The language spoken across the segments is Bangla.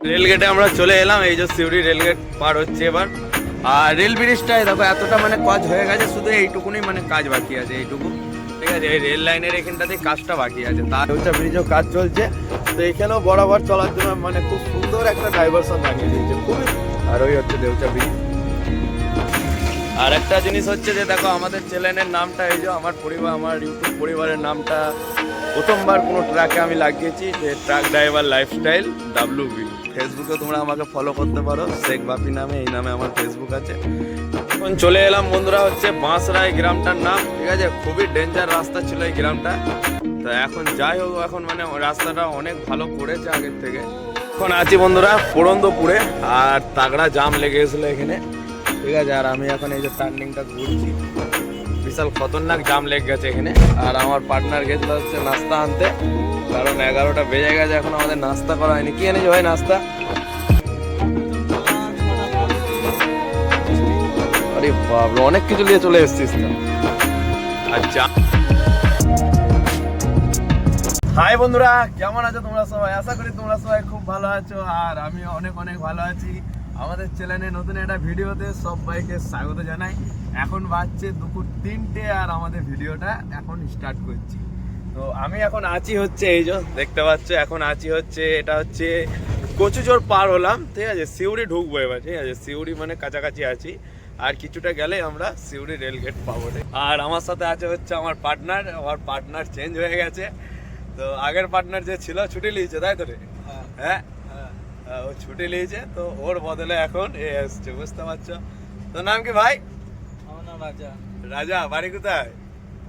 রেলগেটে আমরা চলে এলাম, এই যে সিউড়ি রেলগেট পার হচ্ছে এবার। আর রেল ব্রিজটায় দেখো, এতটা মানে কাজ হয়ে গেছে, শুধু এইটুকুনি মানে কাজ বাকি আছে, এইটুকু। ঠিক আছে, এই রেল লাইনের এখানটাতে কাজটা বাকি আছে, তার হচ্ছে ব্রিজও কাজ চলছে। তো এখানেও বরাবর চলার জন্য মানে খুব সুন্দর একটা ডাইভারশন লাগিয়ে দিয়েছে, খুবই আর ওই হচ্ছে দেউচা ব্রিজ। আর একটা জিনিস হচ্ছে যে, দেখো, আমাদের চ্যানেলের নামটা, এই যে আমার পরিবার, আমার ইউটিউব পরিবারের নামটা, প্রথমবার কোনো ট্র্যাকে আমি লাগিয়েছি, যে truck driver lifestyle W B ফেসবুকে তোমরা আমাকে ফলো করতে পারো। শেখ বাপি নামে, এই নামে আমার ফেসবুক আছে। এখন চলে এলাম বন্ধুরা হচ্ছে বাঁশরাই গ্রামটার নাম, ঠিক আছে? খুবই ডেঞ্জার রাস্তা ছিল এই গ্রামটা। তো এখন যাই হোক, এখন মানে রাস্তাটা অনেক ভালো করেছে আগের থেকে। এখন আছি বন্ধুরা পুরন্দপুরে, আর তাগড়া জাম লেগে গেছিল এখানে। ঠিক আছে, আর আমি এখন এই যে টার্নিংটা ঘুরছি। বিশাল খতরনাক জাম লেগে গেছে এখানে। আর আমার পার্টনার গেছিল হচ্ছে নাস্তা আনতে। কারণ এগারোটা বেজে গেছে এখন আমাদের নাস্তা করা হয়নি। কি এনেছো ভাই নাস্তা? আরে বাবরে অনেক কিছু নিয়ে চলে এসেছিস আচ্ছা। হাই বন্ধুরা কেমন আছো তোমরা সবাই? আশা করি তোমরা সবাই খুব ভালো আছো আর আমি অনেক অনেক ভালো আছি। আমাদের চ্যানেলে নতুন একটা ভিডিওতে সবাইকে স্বাগত জানাই। এখন বাজছে দুপুর তিনটে আর আমাদের ভিডিওটা এখন স্টার্ট করছি। তো আমি এখন আছি হচ্ছে এই যে দেখতে পাচ্ছ এখন আছি হচ্ছে এটা হচ্ছে কচুচোর পার হলাম ঠিক আছে? সিউড়ি ঢুকবো এবার ঠিক আছে? সিউড়ি মানে কাছাকাছি আছি। আর কিছুটা গেলে আমরা সিউড়ি রেল গেট পাবো রে। আর আমার সাথে আছে হচ্ছে আমার পার্টনার আমার পার্টনার চেঞ্জ হয়ে গেছে। তো আগের পার্টনার যে ছিল ছুটি নিয়েছে তাই তো রে? হ্যাঁ। আহ, ও ছুটি নিয়েছে তো ওর বদলে এখন এ আসছে বুঝতে পারছ? তোর নাম কি ভাই? রাজা। রাজা বাড়ি কোথায়?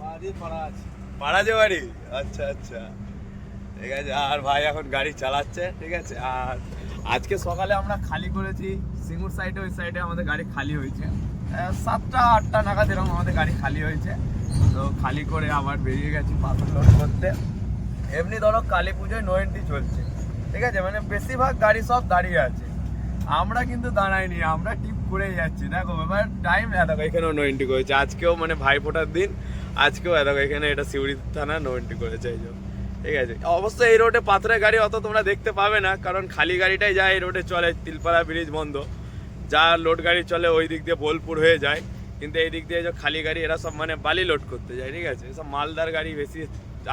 বাড়ি পাড়া আছে পাড়া যে বাড়ি? আচ্ছা আচ্ছা। ঠিক আছে, আর ভাই এখন গাড়ি চালাচ্ছে, ঠিক আছে? আর আজকে সকালে আমরা খালি করেছি, সিঙ্গুর সাইডে ওই সাইডে আমাদের গাড়ি খালি হয়েছে। সাতটা, আটটা নাগাদ এরকম আমাদের গাড়ি খালি হয়েছে। তো খালি করে আবার বেরিয়ে গেছি পাথর লোড করতে। এমনি ধরো কালী পুজোয় নো চলছে। ঠিক আছে মানে বেশিরভাগ গাড়ি সব দাঁড়িয়ে আছে। আমরা কিন্তু দাঁড়াইনি, আমরা টিপ করে যাচ্ছি। দেখো এবার টাইম দেখো, এখানেও নো এন্ট্রি করেছে। আজকেও মানে ভাই ফোটার দিন। আজকেও দেখো, এখানে এটা সিউড়ি থানা নো এন্ট্রি করেছে এই জন্য ঠিক আছে। অবশ্যই এই রোডে পাথরের গাড়ি অত তোমরা দেখতে পাবে না, কারণ খালি গাড়িটাই যায় এই রোডে চলে, তিলপাড়া ব্রিজ বন্ধ। যা লোড গাড়ি চলে, ওই দিক দিয়ে বোলপুর হয়ে যায়। কিন্তু এই দিক দিয়ে যে খালি গাড়ি, এরা সব মানে বালি লোড করতে যায়, ঠিক আছে? সব মালদার গাড়ি বেশি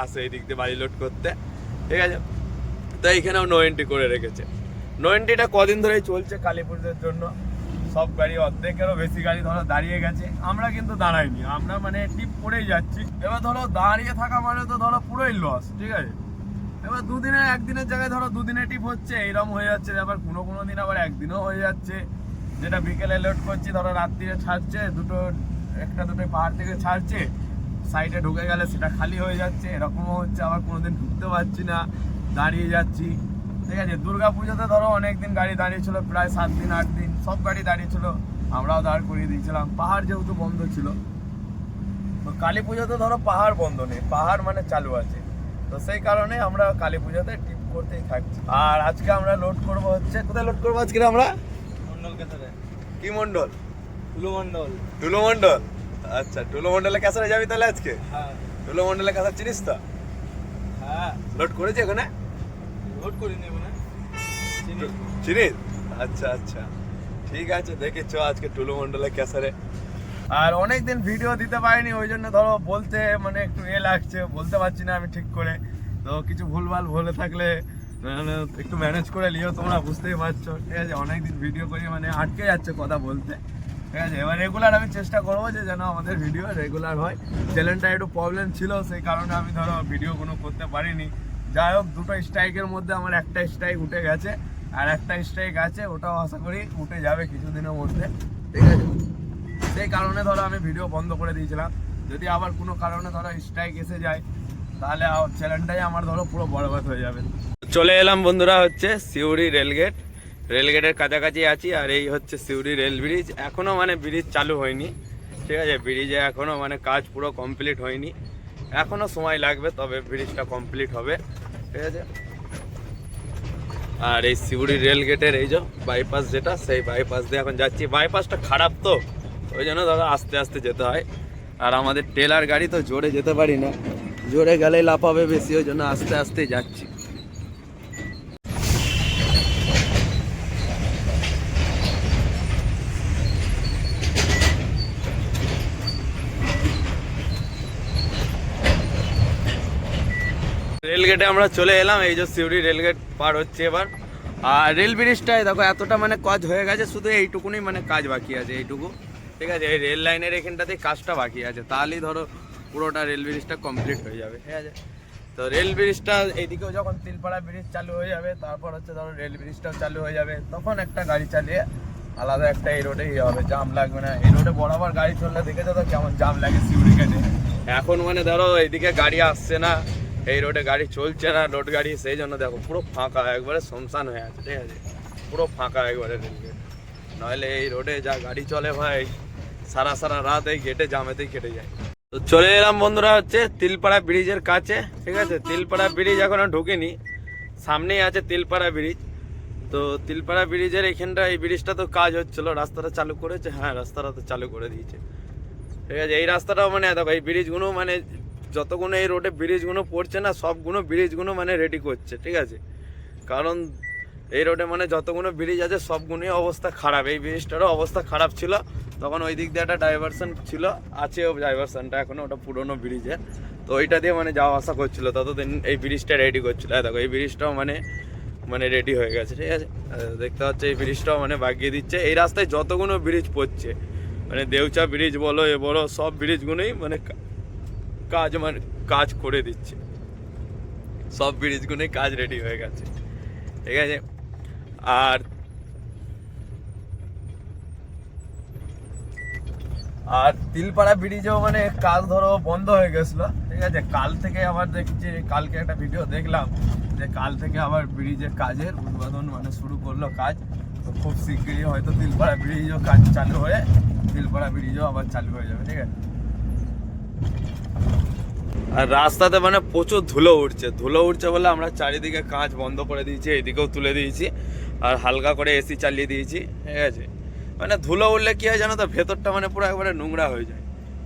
আসে এই দিক দিয়ে বালি লোড করতে, ঠিক আছে? তো এইখানেও নো এন্ট্রি করে রেখেছে। নো এন্ট্রিটা কদিন ধরেই চলছে কালী পুজোর জন্য। সব গাড়ি অর্ধেকেরও বেশি গাড়ি ধরো দাঁড়িয়ে গেছে। আমরা কিন্তু দাঁড়াইনি, আমরা মানে টিপ করেই যাচ্ছি। এবার ধরো দাঁড়িয়ে থাকা মানে তো ধরো পুরোই লস ঠিক আছে? এবার দুদিনে, একদিনের জায়গায় ধরো দুদিনে টিপ হচ্ছে এইরকম হয়ে যাচ্ছে। আবার কোনো কোনো দিন আবার একদিনও হয়ে যাচ্ছে। যেটা বিকেলে লোড করছি, ধরো রাত্রিরে ছাড়ছে, দুটো, একটা, দুটো পাহাড় থেকে ছাড়ছে সাইডে ঢুকে গেলে সেটা খালি হয়ে যাচ্ছে, এরকমও হচ্ছে, আবার কোনোদিন ঢুকতে পারছি না, দাঁড়িয়ে যাচ্ছি। ঠিক আছে দুর্গা পুজোতে ধরো অনেকদিন গাড়ি দাঁড়িয়ে ছিল প্রায় সাত দিন আট দিন সব গাড়ি দাঁড়িয়ে ছিল আমরাও দাঁড় করিয়ে দিয়েছিলাম। পাহাড় যেহেতু বন্ধ ছিল তো কালী পুজোতে ধরো পাহাড় বন্ধ নেই পাহাড় মানে চালু আছে। তো সেই কারণে আমরা কালী পুজোতে টিপ করতেই থাকছি। আর আজকে আমরা লোড করব হচ্ছে কোথায় লোড করব আজকে আমরা? মন্ডল কেসারে কি মন্ডল? টুলু মন্ডল। টুলো মন্ডল? আচ্ছা টুলো মন্ডলে যাবি তাহলে আজকে? হ্যাঁ। টুলো মন্ডলে চিনিস তো? হ্যাঁ। লোড করেছি ওখানে? লোড করি নেব না চিনি। আচ্ছা আচ্ছা। ঠিক আছে দেখি চ আজকে টুলু মন্ডলে ক্যাসারে। আর অনেকদিন ভিডিও দিতে পারিনি ওই জন্য ধরো বলতে মানে একটু এ লাগছে বলতে পারছি না আমি ঠিক করে। তো কিছু ভুলভাল বলে থাকলে মানে একটু ম্যানেজ করে নিও তোমরা বুঝতেই পারছ। ঠিক আছে অনেকদিন ভিডিও করি মানে আটকে যাচ্ছে কথা বলতে। ঠিক আছে এবার রেগুলার আমি চেষ্টা করব যে যেন আমাদের ভিডিও রেগুলার হয়। চ্যানেলটা একটু প্রবলেম ছিল সেই কারণে আমি ধরো ভিডিও কোনো করতে পারিনি। যাই হোক, দুটো স্ট্রাইকের মধ্যে আমার একটা স্ট্রাইক উঠে গেছে। আর একটা স্ট্রাইক আছে, ওটাও আশা করি উঠে যাবে কিছুদিনের মধ্যে, ঠিক আছে? সেই কারণে ধরো আমি ভিডিও বন্ধ করে দিয়েছিলাম। যদি আবার কোনো কারণে ধরো স্ট্রাইক এসে যায়, তাহলে চ্যানেলটাই আমার ধরো পুরো বরবাদ হয়ে যাবে। চলে এলাম বন্ধুরা হচ্ছে সিউড়ি রেলগেট রেলগেটের কাছাকাছি আছি, আর এই হচ্ছে সিউড়ি রেল ব্রিজ এখনও মানে ব্রিজ চালু হয়নি, ঠিক আছে? ব্রিজে এখনও মানে কাজ পুরো কমপ্লিট হয়নি। এখনও সময় লাগবে, তবে ব্রিজটা কমপ্লিট হবে। ঠিক আছে আর এই সিউড়ি রেল গেটের এই যে বাইপাস যেটা, সেই বাইপাস দিয়ে এখন যাচ্ছি। বাইপাসটা খারাপ তো, ওই জন্য দাদা আস্তে আস্তে যেতে হয়। আর আমাদের টেলার গাড়ি তো জোরে যেতে পারি না। জোরে গেলেই লাফাবে বেশি, ওই জন্য আস্তে আস্তে যাচ্ছি। রেলগেটে আমরা চলে এলাম, এই যে সিউড়ি রেলগেট পার হচ্ছে এবার। আর রেল ব্রিজটায় দেখো, এতটা মানে কাজ হয়ে গেছে, শুধু এইটুকুনি মানে কাজ বাকি আছে, এইটুকু। ঠিক আছে, এই রেল লাইনের এখানটাতে কাজটা বাকি আছে, তাহলেই ধরো পুরোটা রেল ব্রিজটা কমপ্লিট হয়ে যাবে, ঠিক আছে? তো রেল ব্রিজটা এইদিকেও যখন তিলপাড়া ব্রিজ চালু হয়ে যাবে, তারপর হচ্ছে ধরো রেল ব্রিজটাও চালু হয়ে যাবে, তখন একটা গাড়ি চালিয়ে আলাদা একটা এই রোডে ইয়ে হবে জাম লাগবে না। এই রোডে বরাবর গাড়ি চললে দেখেছ তো কেমন জাম লাগে সিউড়ি গেটে এখন মানে ধরো এইদিকে গাড়ি আসছে না এই রোডে গাড়ি চলছে না রোড গাড়ি, সেই জন্য দেখো পুরো ফাঁকা, একবারে শুনশান হয়ে আছে, ঠিক আছে? পুরো ফাঁকা একবারে রেলগেট নাহলে এই রোডে যা গাড়ি চলে ভাই, সারা সারা রাত এই গেটে জামেতেই কেটে যায়। তো চলে এলাম বন্ধুরা হচ্ছে তিলপাড়া ব্রিজের কাছে, ঠিক আছে? তিলপাড়া ব্রিজ এখনও ঢুকেনি, সামনেই আছে তিলপাড়া ব্রিজ। তো তিলপাড়া ব্রিজের এখানটা, এই ব্রিজটা তো কাজ হচ্ছিল, রাস্তাটা চালু করেছে হ্যাঁ রাস্তাটা তো চালু করে দিয়েছে। ঠিক আছে, এই রাস্তাটাও মানে দেখো, এই ব্রিজগুলো মানে যতগুলো এই রোডে ব্রিজগুলো পড়ছে না, সবগুলো ব্রিজগুলো মানে রেডি করছে, ঠিক আছে? কারণ এই রোডে মানে যতগুলো ব্রিজ আছে, সবগুলোই অবস্থা খারাপ। এই ব্রিজটারও অবস্থা খারাপ ছিল। তখন ওই দিক দিয়ে একটা ডাইভারশন ছিল, আছে ও ডাইভারশনটা এখনও ওটা পুরোনো ব্রিজে তো ওইটা দিয়ে মানে যাওয়া আসা করছিল। ততদিন এই ব্রিজটা রেডি করছিল। দেখো, এই ব্রিজটাও মানে মানে রেডি হয়ে গেছে, ঠিক আছে? দেখতে পাচ্ছ, এই ব্রিজটাও মানে বাগিয়ে দিচ্ছে। এই রাস্তায় যতগুলো ব্রিজ পড়ছে মানে দেউচা ব্রিজ বলো, এ বলো, সব ব্রিজগুলোই মানে কাজ মানে কাজ করে দিচ্ছে। সব ব্রিজগুলোই কাজ রেডি হয়ে গেছে। ঠিক আছে? আর আর তিলপাড়া ব্রিজেও মানে কাজ ধরো বন্ধ হয়ে গেছিল। ঠিক আছে? কাল থেকে আবার দেখছি, কালকে একটা ভিডিও দেখলাম যে কাল থেকে আবার ব্রিজের কাজের উদ্বোধন মানে শুরু করল কাজ। তো খুব শীঘ্রই হয়তো তিলপাড়া ব্রিজও কাজ চালু হয়ে তিলপাড়া ব্রিজও আবার চালু হয়ে যাবে। ঠিক আছে? আর রাস্তাতে মানে প্রচুর ধুলো উঠছে। ধুলো উঠছে বলে আমরা চারিদিকে কাঁচ বন্ধ করে দিয়েছি এদিকেও তুলে দিয়েছি। আর হালকা করে এসি চালিয়ে দিয়েছি ঠিক আছে? মানে ধুলো উঠলে কি হয় জানো তো ভেতরটা মানে পুরো একবারে নোংরা হয়ে যায়।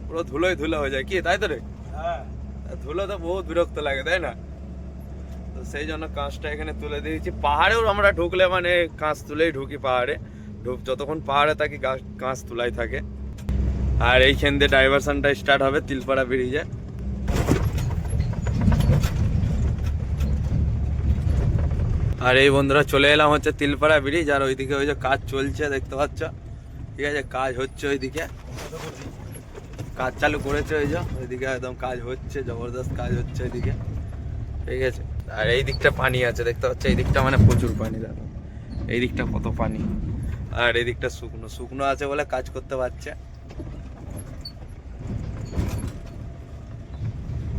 পুরো ধুলোই ধুলো হয়ে যায় কি তাই তো রে? হ্যাঁ। ধুলো তো বহুত বিরক্ত লাগে তাই না? তো সেই জন্য কাঁচটা এখানে তুলে দিয়েছি। পাহাড়েও আমরা ঢুকলে মানে কাঁচ তুলেই ঢুকি পাহাড়ে। ঢুক যতক্ষণ পাহাড়ে থাকি কাঁচ তুলাই থাকে। আর এইখান দিয়ে ডাইভারশনটা স্টার্ট হবে তিলপাড়া ব্রিজে আর এই বন্ধুরা চলে এলাম হচ্ছে তিলপাড়া ব্রিজ, আর ওইদিকে ওই যে কাজ চলছে, দেখতে পাচ্ছ? ঠিক আছে, কাজ হচ্ছে ওইদিকে। কাজ চালু করেছে ওই যে, ওইদিকে একদম কাজ হচ্ছে, জবরদস্ত কাজ হচ্ছে ওইদিকে। ঠিক আছে, আর এই দিকটা পানি আছে, দেখতে পাচ্ছ? এই দিকটা মানে প্রচুর পানি, দেখো। এই দিকটা কত পানি। আর এই দিকটা শুকনো শুকনো আছে বলে কাজ করতে পারছে।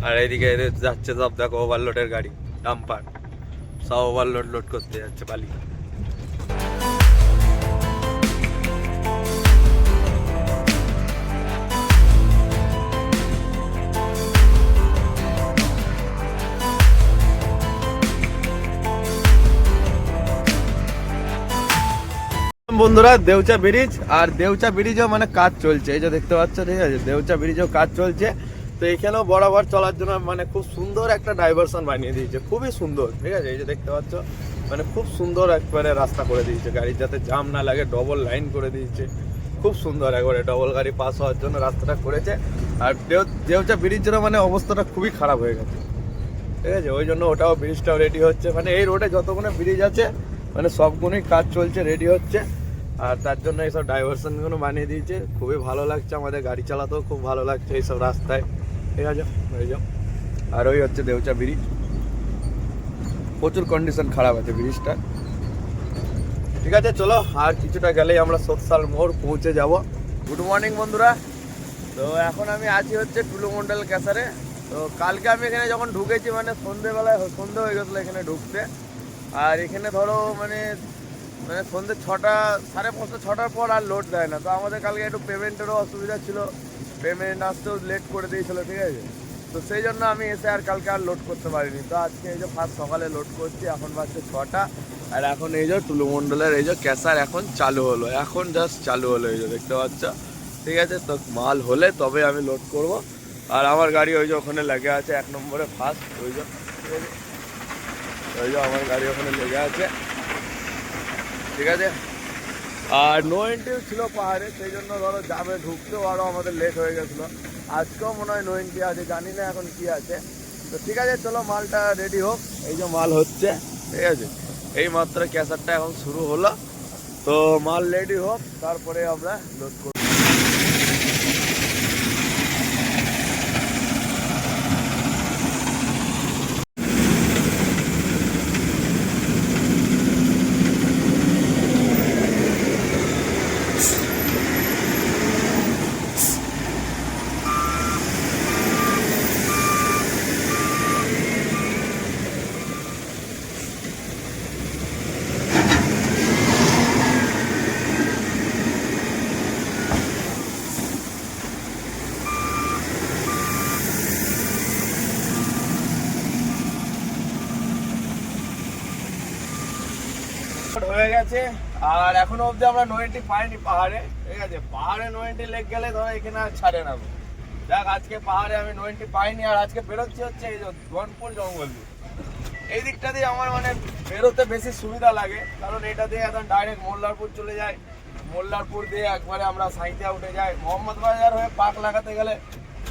আর এইদিকে যাচ্ছে সব, দেখো ওভারলোডের গাড়ি ডাম্পার সব ওভারলোড লোড করতে যাচ্ছে বালি। বন্ধুরা, দেউচা ব্রিজ আর দেউচা ব্রিজও মানে কাজ চলছে। এই যে দেখতে পাচ্ছ, ঠিক আছে? দেউচা ব্রিজেও কাজ চলছে। তো এখানেও বরাবর চলার জন্য মানে খুব সুন্দর একটা ডাইভারশন বানিয়ে দিয়েছে। খুবই সুন্দর, ঠিক আছে? এই যে দেখতে পাচ্ছ মানে খুব সুন্দর একবারে রাস্তা করে দিয়েছে গাড়ির যাতে জাম না লাগে ডবল লাইন করে দিয়েছে। খুব সুন্দর একবারে ডবল গাড়ি পাস হওয়ার জন্য রাস্তাটা করেছে। আর দেউ- দেউচা ব্রিজেরও মানে অবস্থাটা খুবই খারাপ হয়ে গেছে। ঠিক আছে? ওই জন্য ওটাও ব্রিজটাও রেডি হচ্ছে। মানে এই রোডে যতগুলো ব্রিজ আছে মানে সবগুলোই কাজ চলছে রেডি হচ্ছে। আর তার জন্য এইসব ডাইভারশনগুলো বানিয়ে দিয়েছে। খুবই ভালো লাগছে আমাদের গাড়ি চালাতেও, খুব ভালো লাগছে এইসব রাস্তায়। হয়ে আর ওই হচ্ছে দেউচা ব্রিজ প্রচুর কন্ডিশন খারাপ আছে ব্রিজটা ঠিক আছে, চলো, আর কিছুটা গেলেই আমরা সোকসাল মোড় পৌঁছে যাব। গুড মর্নিং বন্ধুরা। তো এখন আমি আছি হচ্ছে টুলু মন্ডল ক্যাসারে। তো কালকে আমি এখানে যখন ঢুকেছি মানে সন্ধেবেলায়, সন্ধে হয়ে গেছিল এখানে ঢুকতে। আর এখানে ধরো মানে মানে সন্ধে ছটা, সাড়ে পাঁচটা, ছটার পর আর লোড দেয় না। তো আমাদের কালকে একটু পেমেন্টেরও অসুবিধা ছিল। পেমেন্ট আসতেও লেট করে দিয়েছিল, ঠিক আছে? তো সেই জন্য আমি এসে আর কালকে আর লোড করতে পারিনি। তো আজকে এই যে ফার্স্ট সকালে লোড করছি, এখন বাজছে ছটা। আর এখন এই যে টুলু মন্ডলের এই যে ক্যাসার এখন চালু হলো। এখন জাস্ট চালু হলো এই যে, দেখতে পাচ্ছ? ঠিক আছে? তো মাল হলে তবে আমি লোড করব। আর আমার গাড়ি ওই যে ওখানে লেগে আছে, এক নম্বরে ফার্স্ট ওই যে? ওই যে আমার গাড়ি ওখানে লেগে আছে। ঠিক আছে? আর নো এন্ট্রিও ছিল পাহাড়ে, সেই জন্য ধরো যাবে ঢুকতেও আরও আমাদের লেট হয়ে গেছিল। আজকেও মনে হয় নো এন্ট্রি আছে, জানি না এখন কি আছে। তো ঠিক আছে, চলো মালটা রেডি হোক। এই যে মাল হচ্ছে, ঠিক আছে? এই মাত্র ক্যাসারটা এখন শুরু হলো। তো মাল রেডি হোক, তারপরে আমরা লোড করব। গেছে আর এখনও অবধি আমরা নোয়েন্টি পাইনি পাহাড়ে। ঠিক আছে, পাহাড়ে নোয়েন্টি লেগ গেলে ধরো এখানে আর ছাড়ে না দেখ আজকে পাহাড়ে আমি নোয়েন্টি পাইনি, আর আজকে বেরোচ্ছি হচ্ছে এই যে গনপুর জঙ্গল। এই দিকটা দিয়ে আমার মানে বেরোতে বেশি সুবিধা লাগে, কারণ এটা দিয়ে এখন ডাইরেক্ট মোল্লারপুর চলে যায়। মোল্লারপুর দিয়ে একবারে আমরা সাইতিয়া উঠে যাই। মোহাম্মদ বাজার হয়ে পাক লাগাতে গেলে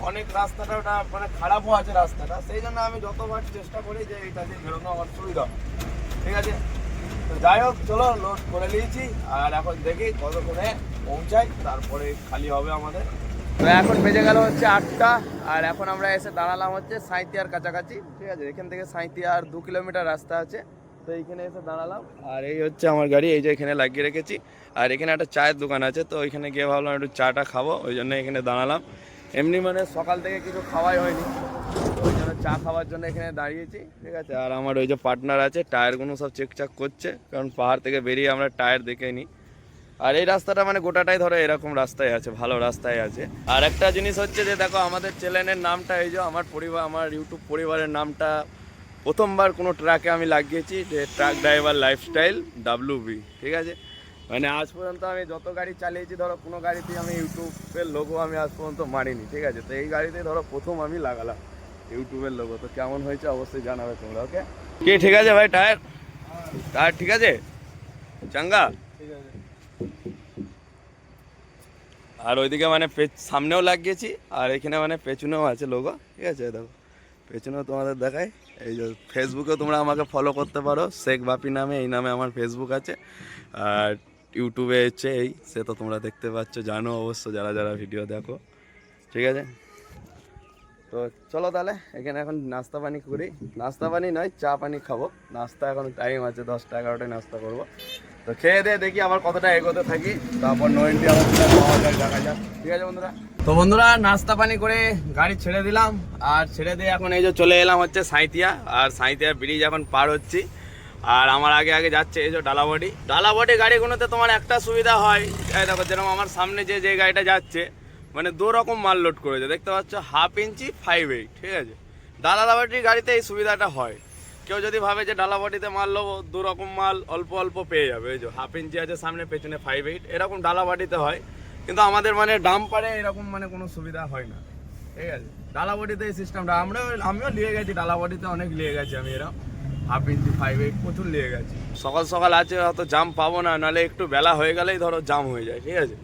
অনেক রাস্তাটা ওটা মানে খারাপও আছে রাস্তাটা। সেই জন্য আমি যতবার চেষ্টা করি যে এটা দিয়ে বেরোনো আমার সুবিধা। ঠিক আছে? তো যাই হোক, চলো লোড করে নিয়েছি। আর এখন দেখি কতক্ষণে পৌঁছাই, তারপরে খালি হবে আমাদের। তো এখন বেজে গেল হচ্ছে আটটা, আর এখন আমরা এসে দাঁড়ালাম হচ্ছে সাঁইতিয়ার কাছাকাছি। ঠিক আছে, এখান থেকে সাঁইতিয়ার দু কিলোমিটার রাস্তা আছে। তো এইখানে এসে দাঁড়ালাম। আর এই হচ্ছে আমার গাড়ি, এই যে এখানে লাগিয়ে রেখেছি। আর এখানে একটা চায়ের দোকান আছে, তো ওইখানে গিয়ে ভাবলাম একটু চাটা খাব, ওই জন্য এখানে দাঁড়ালাম। এমনি মানে সকাল থেকে কিছু খাওয়াই হয়নি। চা খাওয়ার জন্য এখানে দাঁড়িয়েছি, ঠিক আছে? আর আমার ওই যে পার্টনার আছে, টায়ারগুলো সব চেকচাক করছে, কারণ পাহাড় থেকে বেরিয়ে আমরা টায়ার দেখে নিই। আর এই রাস্তাটা মানে গোটাটাই ধরো এরকম রাস্তায় আছে, ভালো রাস্তায় আছে। আর একটা জিনিস হচ্ছে যে, দেখো, আমাদের চ্যানেলের নামটা এই যে, আমার পরিবার, আমার ইউটিউব পরিবারের নামটা প্রথমবার কোনো ট্রাকে আমি লাগিয়েছি, যে truck driver lifestyle W B ঠিক আছে? মানে আজ পর্যন্ত আমি যত গাড়ি চালিয়েছি, ধরো, কোনো গাড়িতেই আমি ইউটিউবের লোগো আমি আজ পর্যন্ত মারিনি, ঠিক আছে? তো এই গাড়িতে ধরো প্রথম আমি লাগালাম। ইউটিউবের লোগো, তো কেমন হয়েছে অবশ্যই জানাবে তোমরা ওকে কে ঠিক আছে ভাই, টায়ার? টায়ার ঠিক আছে? চাঙ্গা? আর ওইদিকে মানে সামনেও লাগিয়েছি, আর এখানে মানে পেছনেও আছে লোগো, ঠিক আছে? দেখো, পেছনেও তোমাদের দেখাই, এই যে ফেসবুকেও তোমরা আমাকে ফলো করতে পারো, শেখ বাপি নামে, এই নামে আমার ফেসবুক আছে, আর ইউটিউবে হচ্ছে এই, সে তো তোমরা দেখতে পাচ্ছ, জানো অবশ্য, যারা যারা ভিডিও দেখো, ঠিক আছে? তো চলো তাহলে, এখানে এখন নাস্তা পানি করি। নাস্তা পানি নয়, চা পানি খাব। নাস্তা এখন টাইম আছে, দশটা এগারোটায় নাস্তা করব। তো খেয়ে দিয়ে দেখি আবার কতটা এগোতে থাকি। তারপর পাওয়া যায় দেখা যাক। ঠিক আছে বন্ধুরা? তো বন্ধুরা, নাস্তা পানি করে গাড়ি ছেড়ে দিলাম। আর ছেড়ে দিয়ে এখন এই যে চলে এলাম হচ্ছে সাঁইতিয়া আর সাঁইতিয়া ব্রিজ এখন পার হচ্ছি। আর আমার আগে আগে যাচ্ছে এই যে ডালাবডি। ডালাবডি গাড়িগুলোতে তোমার একটা সুবিধা হয়। দেখো, যেরকম আমার সামনে যে যে গাড়িটা যাচ্ছে মানে দু রকম মাল লোড করেছে। দেখতে পাচ্ছ হাফ ইঞ্চি ফাইভ এইট ঠিক আছে? ডালাবাটির গাড়িতে এই সুবিধাটা হয়। কেউ যদি ভাবে যে ডালাবাটিতে মাল নেব দু রকম মাল অল্প অল্প পেয়ে যাবে। এই যে হাফ ইঞ্চি আছে সামনে, পেছনে ফাইভ এইট এরকম ডালাবাটিতে হয়। কিন্তু আমাদের মানে ডাম্পারে এরকম মানে কোনো সুবিধা হয় না। ঠিক আছে? ডালাবাটিতে এই সিস্টেমটা আমরা, আমিও নিয়ে গেছি ডালাবাটিতে অনেক নিয়ে গেছি আমি এরকম। হাফ ইঞ্চি ফাইভ এইট প্রচুর নিয়ে গেছি। সকাল সকাল আছে, হয়তো জাম পাবো না নাহলে একটু বেলা হয়ে গেলেই ধরো জাম হয়ে যায়, ঠিক আছে?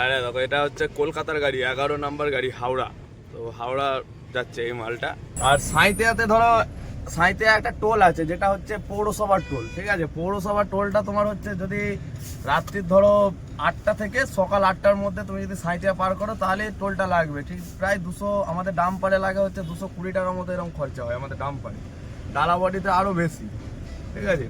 আরে দেখো, এটা হচ্ছে কলকাতার গাড়ি, এগারো নাম্বার গাড়ি, হাওড়া। তো হাওড়া যাচ্ছে এই মালটা। আর সাঁইতিয়াতে ধরো সাঁইতিয়া একটা টোল আছে, যেটা হচ্ছে পৌরসভার টোল, ঠিক আছে? পৌরসভার টোলটা তোমার হচ্ছে যদি রাত্রির ধরো আটটা থেকে সকাল আটটার মধ্যে তুমি যদি সাঁইতিয়া পার করো, তাহলে টোলটা লাগবে, ঠিক? প্রায় দুশো, আমাদের ডাম্পারে লাগে হচ্ছে দুশো কুড়ি টাকার মতো এরকম খরচা হয়, আমাদের ডাম্পারে। ডালাবাড়িতে আরও বেশি, ঠিক আছে?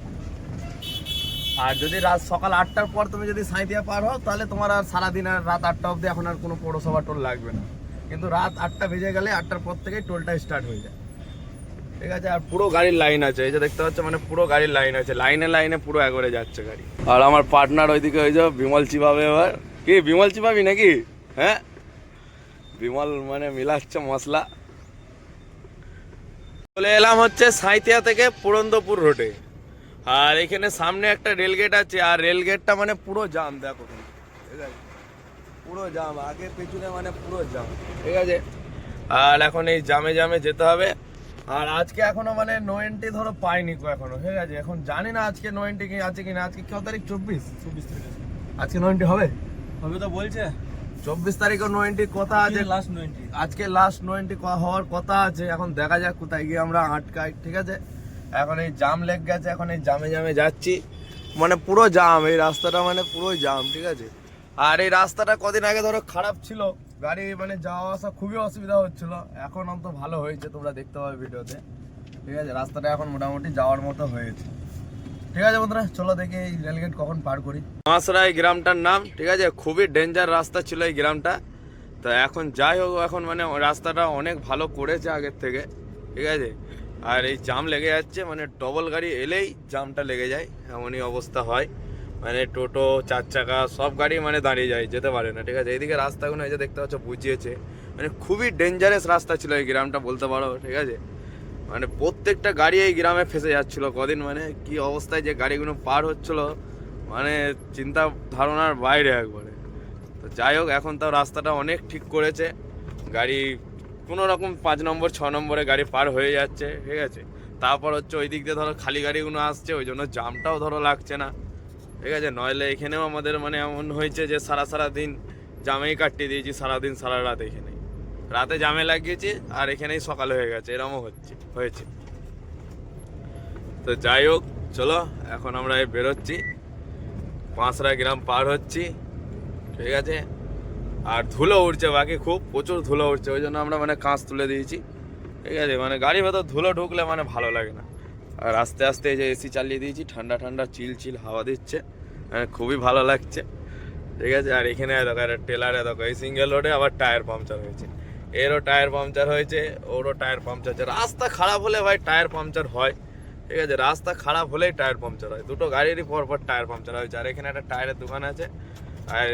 আর যদি রাত সকাল আটটার পর তুমি যদি সাঁইতিয়া পার হও, তাহলে তোমার আর সারাদিন আর রাত আটটা অবধি এখন আর কোনো পৌরসভা টোল লাগবে না। কিন্তু রাত আটটা বেজে গেলে আটটার পর থেকে টোলটা স্টার্ট হয়ে যায়। ঠিক আছে? আর পুরো গাড়ির লাইন আছে। এই যে দেখতে পাচ্ছ মানে পুরো গাড়ির লাইন আছে। লাইনে লাইনে পুরো একবারে যাচ্ছে গাড়ি। আর আমার পার্টনার ওইদিকে ওই যে বিমল চিবাবে এবার। কি, বিমল চিবাবি নাকি? হ্যাঁ? বিমল মানে মিলাচ্ছে মশলা। চলে এলাম হচ্ছে সাঁইতিয়া থেকে পুরন্দপুর রোডে আর এখানে সামনে একটা রেল গেট আছে আর রেল গেটটা মানে পুরো জাম দেখো ঠিক আছে? পুরো জাম আগে পেছনে মানে পুরো জাম ঠিক আছে? আর এখন এই জামে জামে যেতে হবে। আর আজকে এখনও মানে নো এন্ট্রি ধরো পাইনি কো এখনও ঠিক আছে? এখন জানি না আজকে নো এন্ট্রি কি আছে কিনা আজকে কত তারিখ? চব্বিশ? চব্বিশ তারিখ আজকে নো এন্ট্রি হবে? হবে তো বলছে। চব্বিশ তারিখে নোয়েন্টি কথা আছে। লাস্ট টোয়েন্টি আজকে লাস্ট নোয়েন্টি হওয়ার কথা আছে। এখন দেখা যাক কোথায় গিয়ে আমরা আটকাই ঠিক আছে? এখন এই জাম লেগ গেছে, এখন এই জামে জামে যাচ্ছি। মানে পুরো জাম, এই রাস্তাটা মানে পুরো জাম, ঠিক আছে? আর এই রাস্তাটা কদিন আগে ধরো খারাপ ছিল, গাড়ি মানে যাওয়া আসা খুবই অসুবিধা হচ্ছিল। এখন অন্ত ভালো হয়েছে, তোমরা দেখতে পাবে ভিডিওতে। ঠিক আছে, রাস্তাটা এখন মোটামুটি যাওয়ার মতো হয়েছে। ঠিক আছে বন্ধুরা, চলো দেখি এই রেলগেট কখন পার করি। মাসরা এই গ্রামটার নাম, ঠিক আছে? খুবই ডেঞ্জার রাস্তা ছিল এই গ্রামটা। তো এখন যাই হোক, এখন মানে রাস্তাটা অনেক ভালো করেছে আগের থেকে, ঠিক আছে? আর এই জাম লেগে যাচ্ছে মানে ডবল গাড়ি এলেই জামটা লেগে যায়, এমনই অবস্থা হয়। মানে টোটো, চার চাকা, সব গাড়ি মানে দাঁড়িয়ে যায়, যেতে পারে না, ঠিক আছে? এইদিকে রাস্তাগুলো এই যে দেখতে পাচ্ছ, বুঝিয়েছে। মানে খুবই ডেঞ্জারাস রাস্তা ছিল এই গ্রামটা, বলতে পারো, ঠিক আছে? মানে প্রত্যেকটা গাড়ি এই গ্রামে ফেসে যাচ্ছিল কদিন মানে কি অবস্থায় যে গাড়িগুলো পার হচ্ছিল মানে চিন্তা ধারণার বাইরে একবারে। তো যাই হোক, এখন তাও রাস্তাটা অনেক ঠিক করেছে, গাড়ি কোনো রকম পাঁচ নম্বর, ছ নম্বরে গাড়ি পার হয়ে যাচ্ছে, ঠিক আছে? তারপর হচ্ছে ওই দিক দিয়ে ধরো খালি গাড়িগুলো আসছে, ওই জন্য জামটাও ধরো লাগছে না, ঠিক আছে? নইলে এখানেও আমাদের মানে এমন হয়েছে যে সারা সারা দিন জামেই কাটিয়ে দিয়েছি, সারাদিন সারা রাত এখানে। রাতে জামে লাগিয়েছি আর এখানেই সকাল হয়ে গেছে, এরমও হচ্ছে, হয়েছে। তো যাই হোক, চলো, এখন আমরা বেরোচ্ছি। পাঁচরা গ্রাম পার হচ্ছি, ঠিক আছে? আর ধুলো উঠছে বাকি খুব প্রচুর ধুলো উঠছে ওই জন্য আমরা মানে কাঁচ তুলে দিয়েছি। ঠিক আছে মানে গাড়ির ভেতর ধুলো ঢুকলে মানে ভালো লাগে না। আর আস্তে আস্তে এই যে এসি চালিয়ে দিয়েছি, ঠান্ডা ঠান্ডা চিল চিল হাওয়া দিচ্ছে মানে খুবই ভালো লাগছে। ঠিক আছে, আর এখানে দেখো, একটা টেলারে দেখো, এই সিঙ্গেল রোডে আবার টায়ার পাংচার হয়েছে। এরও টায়ার পাংচার হয়েছে, ওরও টায়ার পাংচার হয়েছে। রাস্তা খারাপ হলে ভাই টায়ার পাংচার হয়। ঠিক আছে, রাস্তা খারাপ হলেই টায়ার পাংচার হয়। দুটো গাড়িরই পর পর টায়ার পাংচার হয়েছে। আর এখানে একটা টায়ারের দোকান আছে।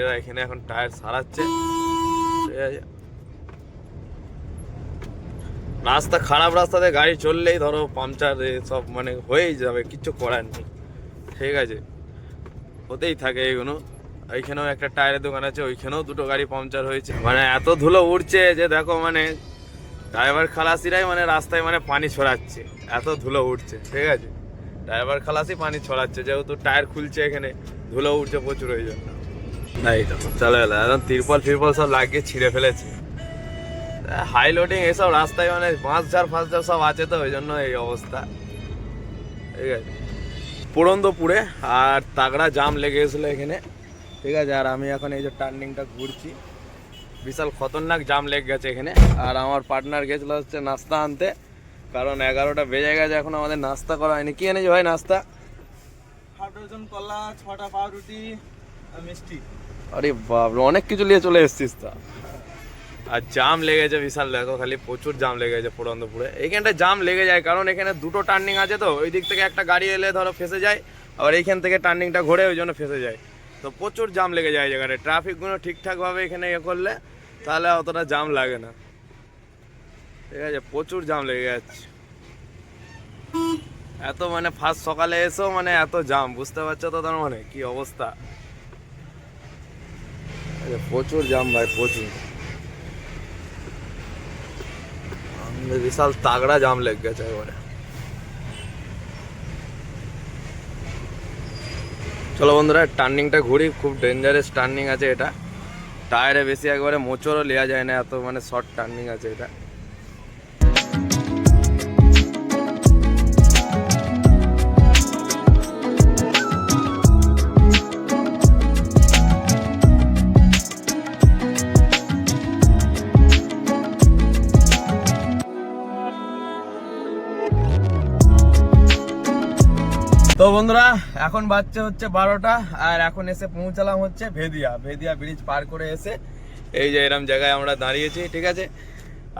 এরা এখানে এখন টায়ার সারাচ্ছে। ঠিক আছে। রাস্তা খারাপ রাস্তাতে গাড়ি চললেই ধরো পাংচার সব মানে হয়েই যাবে, কিচ্ছু করার নেই। ঠিক আছে। হতেই থাকে এগুলো। ওইখানেও একটা টায়ারের দোকান আছে, ওইখানেও দুটো গাড়ি পাংচার হয়েছে। মানে এত ধুলো উঠছে যে দেখো মানে ড্রাইভার খালাসিরাই মানে রাস্তায় মানে পানি ছড়াচ্ছে। এত ধুলো উঠছে ঠিক আছে। ড্রাইভার খালাসি পানি ছড়াচ্ছে, যেহেতু টায়ার খুলছে এখানে, ধুলো উঠছে প্রচুর ওই জন্য এই তো, চলে এলো। এখন তিরপল ফিরপল সব লাগিয়ে ছিঁড়ে ফেলেছে। হাই লোডিং এসব রাস্তায় মানে বাঁশ ঝাড় ফাঁস ঝাড় সব আছে তো, ওই জন্য এই অবস্থা। ঠিক আছে। পুরন্দপুরে আর তাগড়া জাম লেগে গেছিল এখানে। ঠিক আছে, আর আমি এখন এই যে টার্নিংটা ঘুরছি। বিশাল খতরনাক জাম লেগে গেছে এখানে। আর আমার পার্টনার গেছিল হচ্ছে নাস্তা আনতে। কারণ এগারোটা বেজে গেছে, এখন আমাদের নাস্তা করা হয়নি। কি এনেছি ভাই নাস্তা? হাফ ডজন কলা, ছটা পাউরুটি মিষ্টি। আরে বাবরে অনেক কিছু নিয়ে চলে এসেছিস তা। আর জাম লেগেছে বিশাল, দেখো খালি প্রচুর জাম লেগে লেগেছে পুরন্দপুরে। এইখানটা জাম লেগে যায়, কারণ এখানে দুটো টার্নিং আছে তো, ওই দিক থেকে একটা গাড়ি এলে ধরো ফেসে যায়, আবার এইখান থেকে টার্নিংটা ঘোরে ওই জন্য ফেসে যায়। তো প্রচুর জাম লেগে যায় জায়গাটায়। ট্রাফিকগুলো ঠিকঠাকভাবে এখানে ইয়ে করলে তাহলে অতটা জাম লাগে না। ঠিক আছে, প্রচুর জাম লেগে যাচ্ছে। এত মানে ফার্স্ট সকালে এসেও মানে এত জাম, বুঝতে পারছ তো তার মানে? কি অবস্থা? প্রচুর জাম ভাই প্রচুর আমাদের বিশাল তাগড়া জাম লেগে গেছে এবারে চলো বন্ধুরা টার্নিংটা ঘুরি খুব ডেঞ্জারাস টার্নিং আছে এটা টায়ারে বেশি একবারে মোচড়ও নেওয়া যায় না এত মানে শর্ট টার্নিং আছে এটা বন্ধুরা, এখন বাচ্চা হচ্ছে বারোটা, আর এখন এসে পৌঁছালাম হচ্ছে ভেদিয়া। ভেদিয়া ব্রিজ পার করে এসে এই যে এরম জায়গায় আমরা দাঁড়িয়েছি, ঠিক আছে?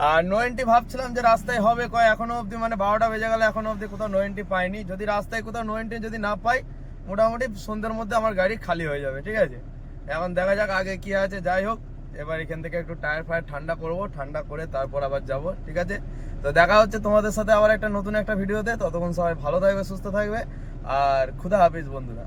আর নোয়েন্টি ভাবছিলাম যে রাস্তায় হবে কয়, এখনও অবধি মানে বারোটা বেজে গেলে এখনও অবধি কোথাও নোয়েন্টি পাইনি। যদি রাস্তায় কোথাও নোয়েন্টি যদি না পাই, মোটামুটি সন্ধ্যের মধ্যে আমার গাড়ি খালি হয়ে যাবে, ঠিক আছে? এখন দেখা যাক আগে কি আছে, যাই হোক, এবার এখান থেকে একটু টায়ার ফায়ার ঠান্ডা করব, ঠান্ডা করে তারপর আবার যাব, ঠিক আছে? তো দেখা হচ্ছে তোমাদের সাথে আবার একটা নতুন একটা ভিডিওতে, ততক্ষণ সবাই ভালো থাকবে, সুস্থ থাকবে। আর খুদা হাফিজ বন্ধুরা।